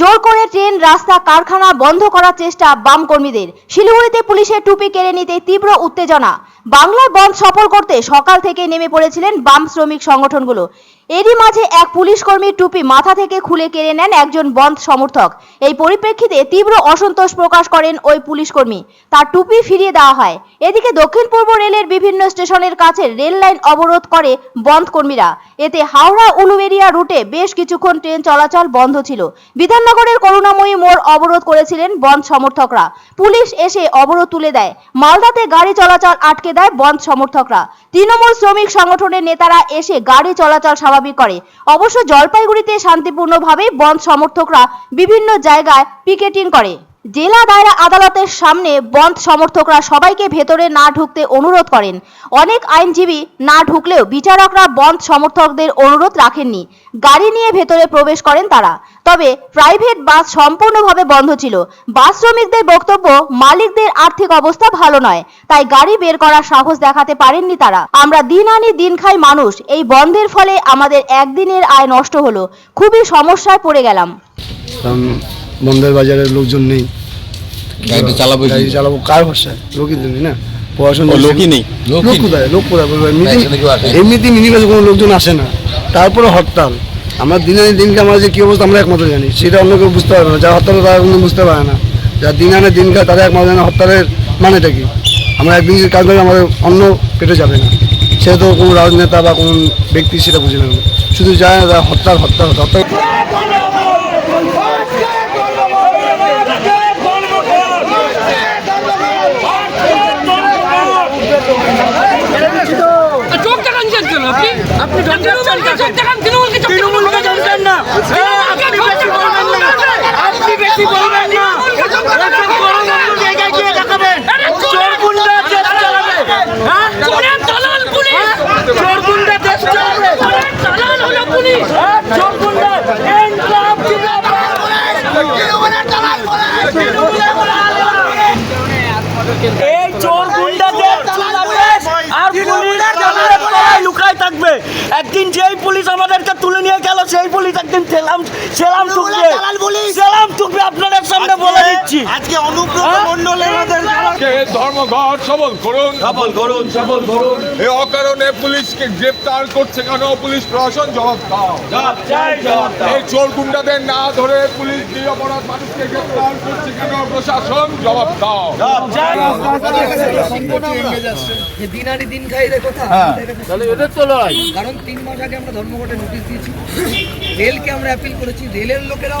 জোর করে ট্রেন, রাস্তা, কারখানা বন্ধ করার চেষ্টা বাম কর্মীদের শিলিগুড়িতে পুলিশের টুপি কেড়ে নিতে তীব্র উত্তেজনা। বাংলায় বন্ধ সফল করতে সকাল থেকে নেমে পড়েছিলেন বাম শ্রমিক সংগঠনগুলো। এরই মাঝে এক পুলিশ কর্মীর টুপি মাথা থেকে খুলে কেড়ে নেন একজন বন্ধ সমর্থক। এই পরিপ্রেক্ষিতে তীব্র অসন্তোষ প্রকাশ করেন ওই পুলিশ কর্মী তার টুপি ফিরিয়ে দেওয়া হয়। এদিকে দক্ষিণ পূর্ব রেলের বিভিন্ন স্টেশনের কাছে রেল লাইন অবরোধ করে বন্ধ কর্মীরা। এতে হাওড়া উলুবেরিয়া রুটে বেশ কিছুক্ষণ ট্রেন চলাচল বন্ধ ছিল। বিধাননগরের করুণাময়ী অবরোধ করেছিলেন বন্ধ সমর্থকরা। পুলিশ এসে অবরোধ তুলে দেয়। মালদাতে গাড়ি চলাচল আটকে দেয় বন্ধ সমর্থকরা। তৃণমূল শ্রমিক সংগঠনের নেতারা এসে গাড়ি চলাচল স্বাভাবিক করে। অবশ্য জলপাইগুড়িতে শান্তিপূর্ণভাবে বন্ধ সমর্থকরা বিভিন্ন জায়গায় পিকেটিং করে। জেলা দায়রা আদালতের সামনে বন্ধ সমর্থকরা সবাইকে ভেতরে না ঢুকতে অনুরোধ করেন। অনেক আইনজীবী না ঢুকলেও বিচারকরা বন্ধ সমর্থকদের অনুরোধ রাখেননি। গাড়ি নিয়ে ভেতরে প্রবেশ করেন তারা। তবে প্রাইভেট বাস সম্পূর্ণভাবে বন্ধ ছিল। বাস শ্রমিকদের বক্তব্য, মালিকদের আর্থিক অবস্থা ভালো নয়, তাই গাড়ি বের করার সাহস দেখাতে পারেননি তারা। আমরা দিন আনি দিন খাই মানুষ, এই বন্ধের ফলে আমাদের একদিনের আয় নষ্ট হলো। খুবই সমস্যায় পড়ে গেলাম। বন্ধের বাজারে লোকজন নেই। গাড়িটা চালাবো কি? গাড়ি চালাবো কার ভরসায় লোকই তো নেই না। পড়াশোনা ও, লোকই নেই? লোক কোথায়? লোক কোথায়? বলব এমনিতে একসাথে কেউ আসে না। এমনিতে মিনি বাসে কোনো লোকজন আসে না। তারপরে হরতাল। আমরা দিনে দিনকে আমরা যে কী অবস্থা আমরা একমাত্র জানি। সেটা অন্য কেউ বুঝতে পারবে না। যারা হরতাল করে তারা কিন্তু বুঝতে পারে না। দিন আনে দিন খায় তারা একমাত্র জানে হরতালের মানেটা কি। আমরা একদিন যদি কাজ করি আমাদের অন্য পেটে যাবে না। সে তো কোনো রাজনেতা বা কোনো ব্যক্তি সেটা বুঝে নেবে শুধু যায় তারা হরতাল হরতাল হরতাল। বেশি বলবেন না। জায়গায় গিয়ে দেখাবেন। চোর গুন্ডা দেশ চালাবে। হ্যাঁ? দালাল পুলিশ চোর গুন্ডা দেশ চালাবে। দালাল হলো পুলিশ চোর গুন্ডা ইনকলাব জিন্দাবাদ। এই চোর থাকবে একদিন যেই পুলিশ আমাদেরকে তুলে নিয়ে গেল সেই পুলিশ একদিন সেলাম সেলাম টুকবে সেলাম টুকবে আপনাদের সামনে বলে দিচ্ছি। আজকে অনুব্রত হ্যাঁ? মন্ডল এনাদের ধর্মঘট সবল করুন। সবল করুন সবল করুন। এই অকারণে পুলিশকে গ্রেপ্তার করছে কেন? পুলিশ প্রশাসন জবাব দাও। এই চোর গুন্ডাদের না ধরে পুলিশ নিরপরাধ মানুষকে গ্রেপ্তার করছে কেন? প্রশাসন জবাব দাও। যে দিন খাই রে কথা। হ্যাঁ। তাহলে এদের তো লড়াই কারণ তিন মাস আগে আমরা ধর্মঘটে নোটিশ দিয়েছি। রেলকে আমরা অ্যাপিল করেছি রেলের লোকেরাও